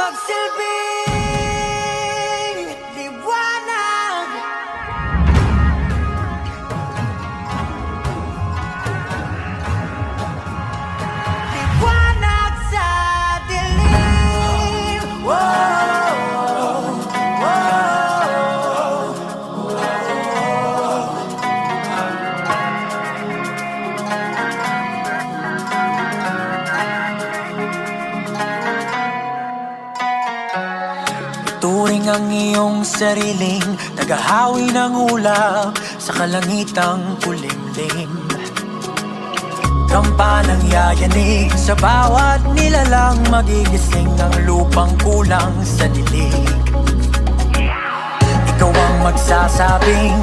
I'll still Beat. Turing ang iyong sariling Nagahawi ng ulap Sa kalangitang kulimlim. Kampanang yayanig Sa bawat nilalang Magigising ang lupang kulang sa dilig. Ikaw ang magsasabing